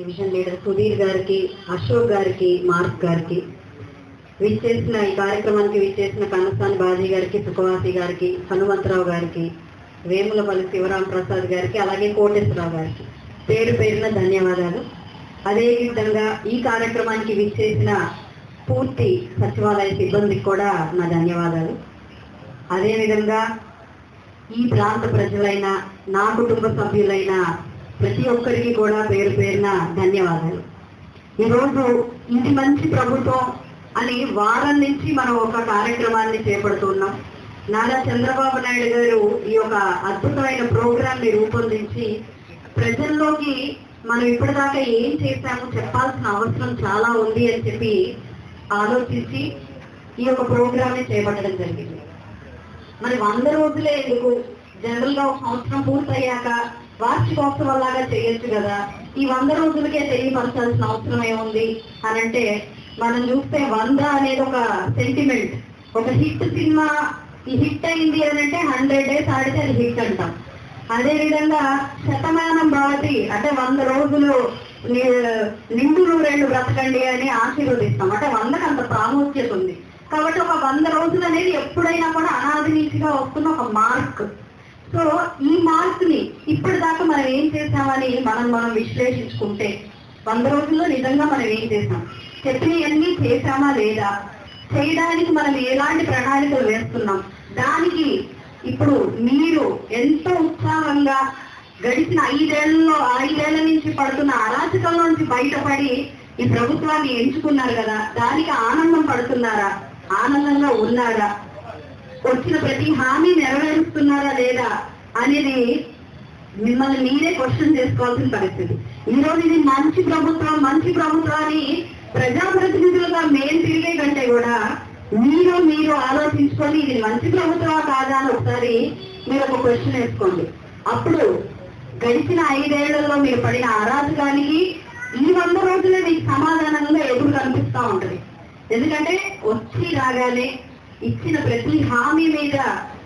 Division leader Sudheer గారికి అశోక్ గారికి mark గారికి విచ్చేసిన ఈ కార్యక్రమానికి విచ్చేసిన కనసాని బాజీ గారికి సుఖవాసి గారికి హనుమంతరావు గారికి వేములపల్లి శివరాం ప్రసాద్ గారికి అలాగే కోటేశ్వరరావు గారికి పేరు పేరున ధన్యవాదాలు. అదేవిధంగా ఈ కార్యక్రమానికి విచ్చేసిన పూర్తి సచివాలయ సిబ్బందికి కూడా నా ధన్యవాదాలు. అదేవిధంగా ఈ ప్రాంత ప్రజలైన నా కుటుంబ సభ్యులైన ప్రతి ఒక్కరికి కూడా పేరు పేరున ధన్యవాదాలు. ఈరోజు ఇది మంచి ప్రభుత్వం అని వారం నుంచి మనం ఒక కార్యక్రమాన్ని చేపడుతున్నాం. నారా చంద్రబాబు నాయుడు గారు ఈ యొక్క అద్భుతమైన ప్రోగ్రామ్ని రూపొందించి ప్రజల్లోకి మనం ఇప్పటిదాకా ఏం చేశామో చెప్పాల్సిన అవసరం చాలా ఉంది అని చెప్పి ఆలోచించి ఈ యొక్క ప్రోగ్రామ్ని చేపట్టడం జరిగింది. మరి వంద రోజులే ఎందుకు? జనరల్గా ఒక సంవత్సరం పూర్తయ్యాక వార్షికోత్సవాలాగా చేయొచ్చు కదా. ఈ వంద రోజులకే తెలియపరచాల్సిన అవసరం ఏముంది? అని అంటే మనం చూస్తే వంద అనేది ఒక సెంటిమెంట్ ఒక హిట్ సినిమా ఈ హిట్ అయింది అని అంటే హండ్రెడ్ డేస్ ఆడితే అది హిట్ అంటాం. అదే విధంగా శతమానం భవతి అంటే వంద రోజులు ని- నిండు బ్రతకండి అని ఆశీర్వదిస్తాం. అంటే వందకు అంత ప్రాముఖ్యత ఉంది. కాబట్టి ఒక వంద రోజులు అనేది ఎప్పుడైనా కూడా అనాది నీతిగా వస్తున్న ఒక మార్క్. సో ఈ మార్పుని ని ఇప్పటిదాకా మనం ఏం చేసామని మనం మనం విశ్లేషించుకుంటే వంద రోజుల్లో నిజంగా మనం ఏం చేసాం చెప్పినవన్నీ చేశామా లేదా? చేయడానికి మనం ఎలాంటి ప్రణాళికలు వేస్తున్నాం? దానికి ఇప్పుడు మీరు ఎంతో ఉత్సాహంగా గడిచిన ఐదేళ్ళలో ఐదేళ్ళ నుంచి పడుతున్న అరాచకం నుంచి బయటపడి ఈ ప్రభుత్వాన్ని ఎంచుకున్నారు కదా దానికి ఆనందం పడుతున్నారా? ఆనందంగా ఉన్నారా? వచ్చిన ప్రతి హామీ నెరవేరుస్తున్నారా లేదా అనేది మిమ్మల్ని మీరే క్వశ్చన్ చేసుకోవాల్సిన పరిస్థితి. ఈరోజు ఇది మంచి ప్రభుత్వం మంచి ప్రభుత్వాన్ని ప్రజాప్రతినిధులుగా మేం తిరిగే కంటే కూడా మీరు మీరు ఆలోచించుకొని ఇది మంచి ప్రభుత్వమా కాదా అని ఒకసారి మీరు ఒక క్వశ్చన్ వేసుకోండి. అప్పుడు గడిచిన ఐదేళ్ళలో మీరు పడిన అరాజకానికి ఈ వంద రోజులే మీకు సమాధానంగా ఎదురు కనిపిస్తా ఉంటుంది. ఎందుకంటే వచ్చి రాగానే ఇచ్చిన ప్రతి హామీ మీద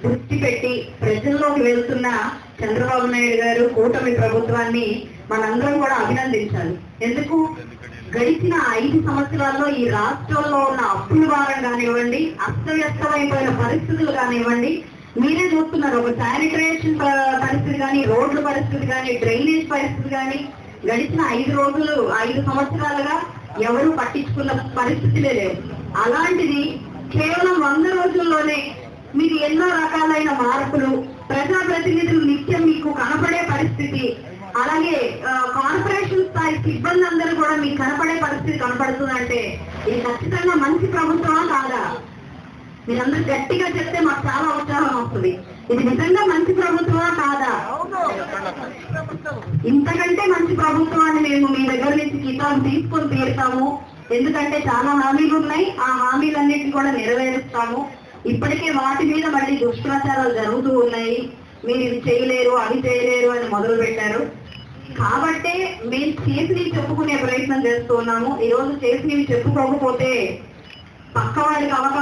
దృష్టి పెట్టి ప్రజల్లోకి వెళ్తున్న చంద్రబాబు నాయుడు గారు కూటమి ప్రభుత్వాన్ని మనందరం కూడా అభినందించాలి. ఎందుకు? గడిచిన ఐదు సంవత్సరాల్లో ఈ రాష్ట్రంలో ఉన్న అప్పుల భారం కానివ్వండి అస్తవ్యస్తమైపోయిన పరిస్థితులు కానివ్వండి మీరే చూస్తున్నారు. ఒక శానిటైజేషన్ ప- పరిస్థితి కానీ రోడ్ల పరిస్థితి కానీ డ్రైనేజ్ పరిస్థితి కానీ గడిచిన ఐదు రోజులు ఐదు సంవత్సరాలుగా ఎవరు పట్టించుకున్న పరిస్థితులే లేవు. అలాంటిది కేవలం వంద రోజుల్లోనే మీరు ఎన్నో రకాలైన మార్పులు ప్రజా ప్రతినిధులు నిత్యం మీకు కనపడే పరిస్థితి అలాగే కార్పొరేషన్ స్థాయి సిబ్బంది అందరూ కూడా మీకు కనపడే పరిస్థితి కనపడుతుందంటే ఇది ఖచ్చితంగా మంచి ప్రభుత్వమా కాదా? మీరందరూ గట్టిగా చెప్తే మాకు చాలా ఉత్సాహం వస్తుంది. ఇది నిజంగా మంచి ప్రభుత్వమా కాదా? ఇంతకంటే మంచి ప్రభుత్వాన్ని మేము మీ దగ్గర నుంచి కితాబు తీసుకొని తీరుతాము. ఎందుకంటే చాలా హామీలు ఉన్నాయి. ఆ హామీలన్నిటిని కూడా నెరవేరుస్తాము. ఇప్పటికే వాటి మీద మళ్ళీ దుష్ప్రచారాలు జరుగుతూ ఉన్నాయి. మీరు ఇది చేయలేరు అవి చేయలేరు అని మొదలు పెట్టారు. కాబట్టే మేము చేసినవి చెప్పుకునే ప్రయత్నం చేస్తున్నాము ఈ రోజు చేసినవి చెప్పుకోకపోతే పక్క వాడికి అవకాశం